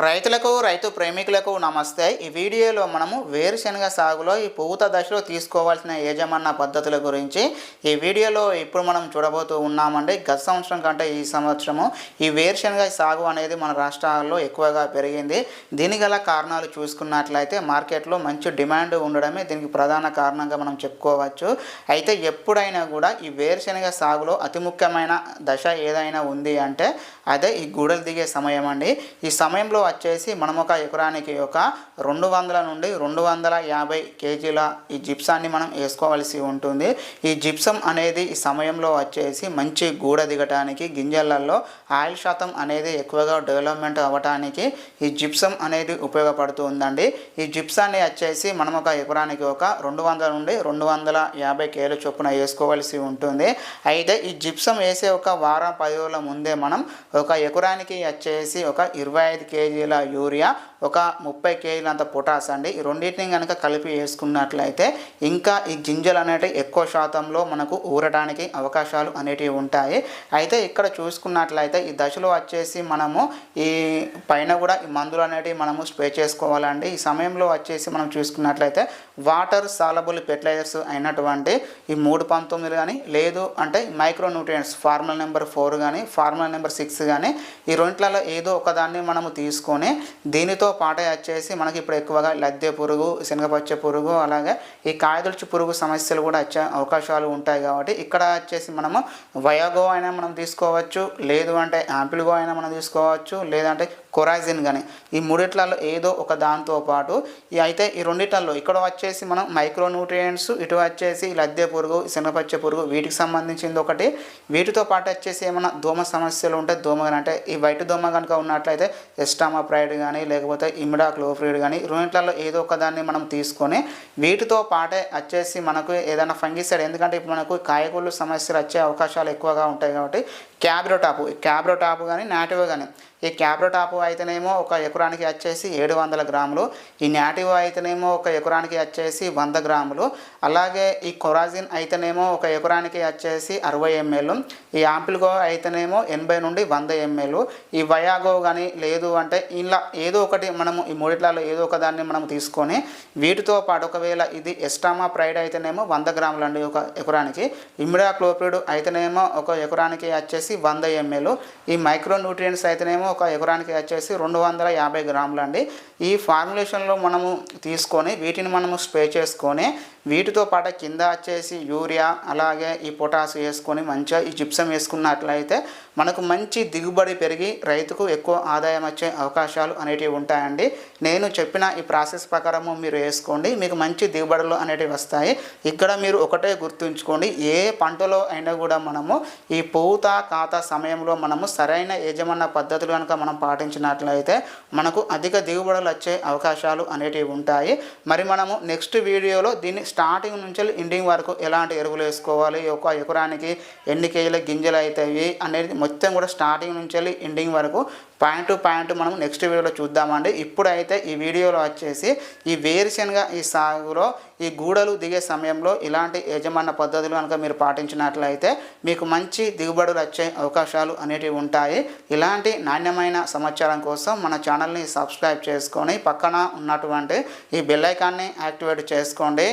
రైతులకు రైతు ప్రేమికులకు నమస్తే. ఈ వీడియోలో మనము వేరుశనగ సాగులో ఈ పూత దశలో తీసుకోవాల్సిన యజమాన పద్ధతుల గురించి ఈ వీడియోలో ఇప్పుడు మనం చూడబోతూ ఉన్నామండి. గత సంవత్సరం కంటే ఈ సంవత్సరము ఈ వేరుశనగ సాగు అనేది మన రాష్ట్రాల్లో ఎక్కువగా పెరిగింది. దీని గల కారణాలు చూసుకున్నట్లయితే మార్కెట్లో మంచి డిమాండ్ ఉండడమే దీనికి ప్రధాన కారణంగా మనం చెప్పుకోవచ్చు. అయితే ఎప్పుడైనా కూడా ఈ వేరుశనగ సాగులో అతి ముఖ్యమైన దశ ఏదైనా ఉంది అంటే అదే ఈ గూడలు దిగే సమయం అండి. ఈ సమయంలో వచ్చేసి మనం ఒక ఎకరానికి ఒక రెండు వందల నుండి రెండు వందల యాభై కేజీల ఈ జిప్సాన్ని మనం వేసుకోవాల్సి ఉంటుంది. ఈ జిప్సం అనేది ఈ సమయంలో వచ్చేసి మంచి గూడ దిగటానికి గింజలలో ఆయిల్ శాతం అనేది ఎక్కువగా డెవలప్మెంట్ అవ్వటానికి ఈ జిప్సం అనేది ఉపయోగపడుతుందండి. ఈ జిప్సాన్ని వచ్చేసి మనం ఒక ఎకరానికి ఒక రెండు వందల నుండి రెండు వందల యాభై కేలు చొప్పున వేసుకోవాల్సి ఉంటుంది. అయితే ఈ జిప్సం వేసే ఒక వారం పది రోజుల ముందే మనం ఒక ఎకరానికి వచ్చేసి ఒక ఇరవై ఐదు కేజీ కేజీల యూరియా ఒక ముప్పై కేజీలంత పొటాస్ అండి. ఈ రెండింటిని కనుక కలిపి వేసుకున్నట్లయితే ఇంకా ఈ గింజలు అనేటివి ఎక్కువ శాతంలో మనకు ఊరడానికి అవకాశాలు అనేటివి ఉంటాయి. అయితే ఇక్కడ చూసుకున్నట్లయితే ఈ దశలో వచ్చేసి మనము ఈ పైన కూడా ఈ మందులు అనేటివి మనము స్ప్రే చేసుకోవాలండి. ఈ సమయంలో వచ్చేసి మనం చూసుకున్నట్లయితే వాటర్ సాలబుల్ ఫెర్టిలైజర్స్ అయినటువంటి ఈ మూడు పంతొమ్మిది కానీ లేదు అంటే micro nutrients formula number four కానీ ఫార్ములా నెంబర్ సిక్స్ కానీ ఈ రెంట్లలో ఏదో ఒకదాన్ని మనము తీసుకొని దీనితో పాటే వచ్చేసి మనకి ఇప్పుడు ఎక్కువగా లద్దె పురుగు శనగపచ్చ పురుగు అలాగే ఈ కాయదొలుచు పురుగు సమస్యలు కూడా వచ్చే అవకాశాలు ఉంటాయి కాబట్టి ఇక్కడ వచ్చేసి మనము వయాగో అయినా మనం తీసుకోవచ్చు లేదు అంటే ఆంపిల్గో అయినా మనం తీసుకోవచ్చు లేదంటే కొరాజిన్ కానీ ఈ మూడిట్లలో ఏదో ఒక దాంతో పాటు అయితే ఈ రెండిట్లలో ఇక్కడ వచ్చేసి మనం మైక్రోన్యూట్రియంట్స్ ఇటు వచ్చేసి లద్దె పురుగు శనగపచ్చ పురుగు వీటికి సంబంధించింది ఒకటి. వీటితో పాటు వచ్చేసి ఏమైనా దోమ సమస్యలు ఉంటే దోమ కానీ అంటే ఈ వైట్ దోమ కనుక ఉన్నట్లయితే ఎస్టామా ప్రైడ్ కానీ లేకపోతే ఇమిడా క్లోఫ్రీడ్ కానీ రెండిట్లలో ఏదో ఒక దాన్ని మనం తీసుకొని వీటితో పాటే వచ్చేసి మనకు ఏదైనా ఫంగిసైడ్ ఎందుకంటే ఇప్పుడు మనకు కాయగూరలు సమస్యలు వచ్చే అవకాశాలు ఎక్కువగా ఉంటాయి కాబట్టి క్యాబ్రో టాపు. క్యాబ్రో టాపు కానీ నాటివ్ కానీ ఈ క్యాబ్రో టాపు అయితేనేమో ఒక ఎకరానికి వచ్చేసి ఏడు వందల గ్రాములు. ఈ నాటివ్ అయితేనేమో ఒక ఎకరానికి వచ్చేసి వంద గ్రాములు. అలాగే ఈ కొరాజిన్ అయితేనేమో ఒక ఎకరానికి వచ్చేసి అరవై ఎంఎల్ ఈ ఆంపిల్గో అయితేనేమో ఎనభై నుండి వంద ఎంఎల్ ఈ వయాగో కానీ లేదు అంటే ఇలా ఏదో ఒకటి మనము ఈ మూడిట్లలో ఏదో ఒక దాన్ని మనం తీసుకొని వీటితో పాటు ఒకవేళ ఇది ఎస్టామా ప్రైడ్ అయితేనేమో వంద గ్రాములు అండి ఒక ఎకరానికి. ఇమిడా క్లోప్రిడ్ అయితేనేమో ఒక ఎకరానికి వచ్చేసి వంద ఎంఎల్. ఈ మైక్రో న్యూట్రియంట్స్ అయితేనేమో ఒక ఎకరానికి వచ్చేసి రెండు వందల యాభై గ్రాములు అండి. ఈ ఫార్ములేషన్లో మనము తీసుకొని వీటిని మనము స్ప్రే చేసుకొని వీటితో పాటు కింద వచ్చేసి యూరియా అలాగే ఈ పొటాస్ వేసుకొని మంచిగా ఈ జిప్సం వేసుకున్నట్లయితే మనకు మంచి దిగుబడి పెరిగి రైతుకు ఎక్కువ ఆదాయం వచ్చే అవకాశాలు అనేటివి ఉంటాయండి. నేను చెప్పిన ఈ ప్రాసెస్ ప్రకారము మీరు వేసుకోండి. మీకు మంచి దిగుబడులు అనేటివి వస్తాయి. ఇక్కడ మీరు ఒకటే గుర్తుంచుకోండి. ఏ పంటలో అయినా కూడా మనము ఈ పూత ఖాతా సమయంలో మనము సరైన యజమాన పద్ధతులు కనుక మనం పాటించినట్లయితే మనకు అధిక దిగుబడులు వచ్చే అవకాశాలు అనేటివి ఉంటాయి. మరి మనము నెక్స్ట్ వీడియోలో దీన్ని స్టార్టింగ్ నుంచి ఎండింగ్ వరకు ఎలాంటి ఎరువులు వేసుకోవాలి ఒక ఎకరానికి ఎన్ని కేజీల గింజలు అవుతాయి అనేది మొత్తం కూడా స్టార్టింగ్ నుంచి వెళ్ళి ఎండింగ్ వరకు పాయింట్ టు పాయింట్ మనం నెక్స్ట్ వీడియోలో చూద్దామండి. ఇప్పుడైతే ఈ వీడియోలో వచ్చేసి ఈ వేరుశనగ ఈ సాగులో ఈ గూడలు దిగే సమయంలో ఇలాంటి యజమాన పద్ధతులు కనుక మీరు పాటించినట్లయితే మీకు మంచి దిగుబడులు వచ్చే అవకాశాలు అనేటివి ఉంటాయి. ఇలాంటి నాణ్యమైన సమాచారం కోసం మన ఛానల్ని సబ్స్క్రైబ్ చేసుకొని పక్కన ఉన్నటువంటి ఈ బెల్లైకాన్ని యాక్టివేట్ చేసుకోండి.